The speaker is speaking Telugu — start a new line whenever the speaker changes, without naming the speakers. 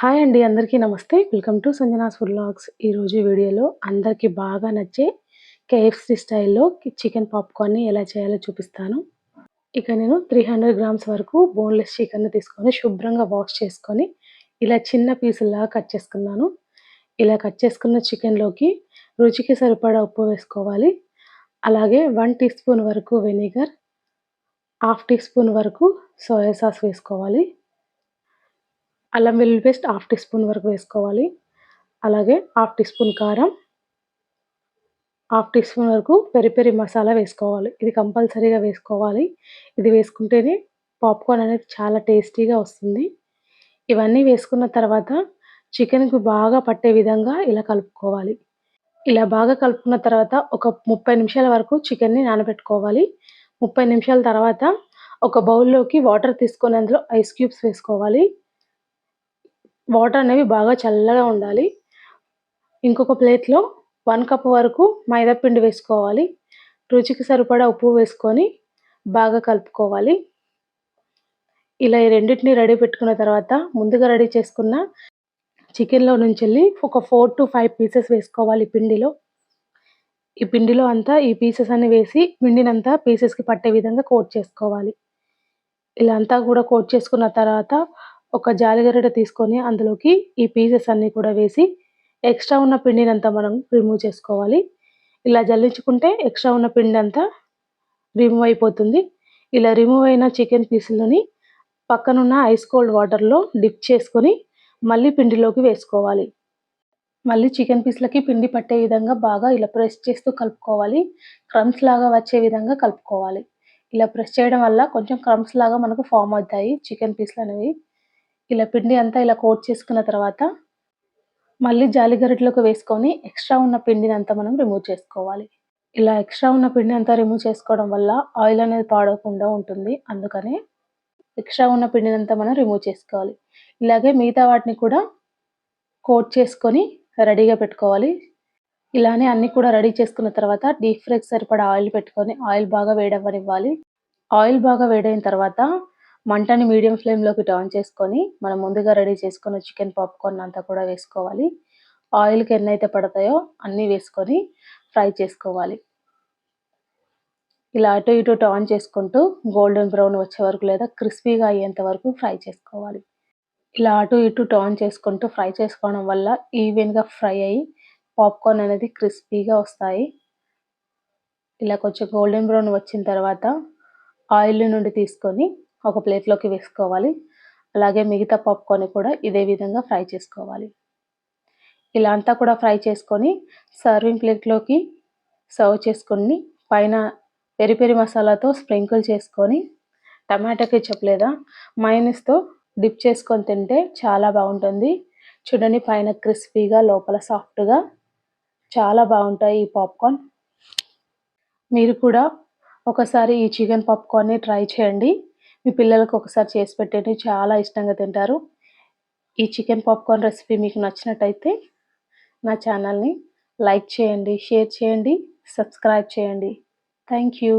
హాయ్ అండి అందరికీ నమస్తే. Welcome to Sanjana's vlogs. ఈరోజు వీడియోలో అందరికీ బాగా నచ్చే కేఎఫ్సి స్టైల్లో చికెన్ పాప్కార్న్ని ఎలా చేయాలో చూపిస్తాను. ఇక నేను త్రీ హండ్రెడ్ గ్రామ్స్ వరకు బోన్లెస్ చికెన్ తీసుకొని శుభ్రంగా వాష్ చేసుకొని ఇలా చిన్న పీసుల్లాగా కట్ చేసుకున్నాను. ఇలా కట్ చేసుకున్న చికెన్లోకి రుచికి సరిపడా ఉప్పు వేసుకోవాలి. అలాగే వన్ టీ స్పూన్ వరకు వెనిగర్ హాఫ్ టీ స్పూన్ వరకు సోయా సాస్ వేసుకోవాలి. అల్లం వెల్లుల్లి పేస్ట్ హాఫ్ టీ స్పూన్ వరకు వేసుకోవాలి. అలాగే హాఫ్ టీ స్పూన్ కారం హాఫ్ టీ స్పూన్ వరకు పెరి పెరి మసాలా వేసుకోవాలి. ఇది కంపల్సరీగా వేసుకోవాలి. ఇది వేసుకుంటేనే పాప్కార్న్ అనేది చాలా టేస్టీగా వస్తుంది. ఇవన్నీ వేసుకున్న తర్వాత చికెన్కి బాగా పట్టే విధంగా ఇలా కలుపుకోవాలి. ఇలా బాగా కలుపుకున్న తర్వాత ఒక ముప్పై నిమిషాల వరకు చికెన్ని నానబెట్టుకోవాలి. ముప్పై నిమిషాల తర్వాత ఒక బౌల్లోకి వాటర్ తీసుకొని అందులో ఐస్ క్యూబ్స్ వేసుకోవాలి. వాటర్ అనేవి బాగా చల్లగా ఉండాలి. ఇంకొక ప్లేట్లో వన్ కప్ వరకు మైదాపిండి వేసుకోవాలి. రుచికి సరిపడా ఉప్పు వేసుకొని బాగా కలుపుకోవాలి. ఇలా ఈ రెండింటిని రెడీ పెట్టుకున్న తర్వాత ముందుగా రెడీ చేసుకున్న చికెన్లో నుంచి వెళ్ళి ఒక ఫోర్ టు ఫైవ్ పీసెస్ వేసుకోవాలి పిండిలో. ఈ పిండిలో అంతా ఈ పీసెస్ అన్ని వేసి పిండినంతా పీసెస్కి పట్టే విధంగా కోట్ చేసుకోవాలి. ఇలా అంతా కూడా కోట్ చేసుకున్న తర్వాత ఒక జాలిగరిట తీసుకొని అందులోకి ఈ పీసెస్ అన్నీ కూడా వేసి ఎక్స్ట్రా ఉన్న పిండిని అంతా మనం రిమూవ్ చేసుకోవాలి. ఇలా జల్లించుకుంటే ఎక్స్ట్రా ఉన్న పిండి అంతా రిమూవ్ అయిపోతుంది. ఇలా రిమూవ్ అయిన చికెన్ పీసులని పక్కనున్న ఐస్ కోల్డ్ వాటర్లో డిప్ చేసుకొని మళ్ళీ పిండిలోకి వేసుకోవాలి. మళ్ళీ చికెన్ పీస్లకి పిండి పట్టే విధంగా బాగా ఇలా ప్రెస్ చేస్తూ కలుపుకోవాలి. క్రమ్స్ లాగా వచ్చే విధంగా కలుపుకోవాలి. ఇలా ప్రెస్ చేయడం వల్ల కొంచెం క్రమ్స్ లాగా మనకు ఫామ్ అవుతాయి. చికెన్ పీస్లు అనేవి ఇలా పిండి అంతా ఇలా కోట్ చేసుకున్న తర్వాత మళ్ళీ జాలి గరిటలోకి వేసుకొని ఎక్స్ట్రా ఉన్న పిండిని అంతా మనం రిమూవ్ చేసుకోవాలి. ఇలా ఎక్స్ట్రా ఉన్న పిండి అంతా రిమూవ్ చేసుకోవడం వల్ల ఆయిల్ అనేది పాడవకుండా ఉంటుంది. అందుకని ఎక్స్ట్రా ఉన్న పిండిని అంతా మనం రిమూవ్ చేసుకోవాలి. ఇలాగే మిగతా వాటిని కూడా కోట్ చేసుకొని రెడీగా పెట్టుకోవాలి. ఇలానే అన్ని కూడా రెడీ చేసుకున్న తర్వాత డీప్ ఫ్రైకి సరిపడా ఆయిల్ పెట్టుకొని ఆయిల్ బాగా వేడవ్వనివ్వాలి. ఆయిల్ బాగా వేడైన తర్వాత మంటని మీడియం ఫ్లేమ్లోకి టర్న్ చేసుకొని మనం ముందుగా రెడీ చేసుకున్న చికెన్ పాప్కార్న్ అంతా కూడా వేసుకోవాలి. ఆయిల్కి ఎన్నైతే పడతాయో అన్నీ వేసుకొని ఫ్రై చేసుకోవాలి. ఇలా అటు ఇటు టర్న్ చేసుకుంటూ గోల్డెన్ బ్రౌన్ వచ్చే వరకు లేదా క్రిస్పీగా అయ్యేంత వరకు ఫ్రై చేసుకోవాలి. ఇలా అటు ఇటు టర్న్ చేసుకుంటూ ఫ్రై చేసుకోవడం వల్ల ఈవెన్గా ఫ్రై అయ్యి పాప్కార్న్ అనేది క్రిస్పీగా వస్తాయి. ఇలా కొంచెం గోల్డెన్ బ్రౌన్ వచ్చిన తర్వాత ఆయిల్ నుండి తీసుకొని ఒక ప్లేట్లోకి వేసుకోవాలి. అలాగే మిగతా పాప్కార్న్ కూడా ఇదే విధంగా ఫ్రై చేసుకోవాలి. ఇలా అంతా కూడా ఫ్రై చేసుకొని సర్వింగ్ ప్లేట్లోకి సర్వ్ చేసుకొని పైన పెరి పెరి మసాలాతో స్ప్రింకిల్ చేసుకొని టమాటా కెచప్ లేదా మైనస్తో డిప్ చేసుకొని తింటే చాలా బాగుంటుంది. చూడండి పైన క్రిస్పీగా లోపల సాఫ్ట్గా చాలా బాగుంటాయి ఈ పాప్కార్న్. మీరు కూడా ఒకసారి ఈ చికెన్ పాప్కార్న్ని ట్రై చేయండి. మీ పిల్లలకు ఒకసారి చేసి పెట్టండి చాలా ఇష్టంగా తింటారు. ఈ చికెన్ పాప్కార్న్ రెసిపీ మీకు నచ్చినట్టయితే నా ఛానల్ని లైక్ చేయండి షేర్ చేయండి సబ్స్క్రైబ్ చేయండి. Thank you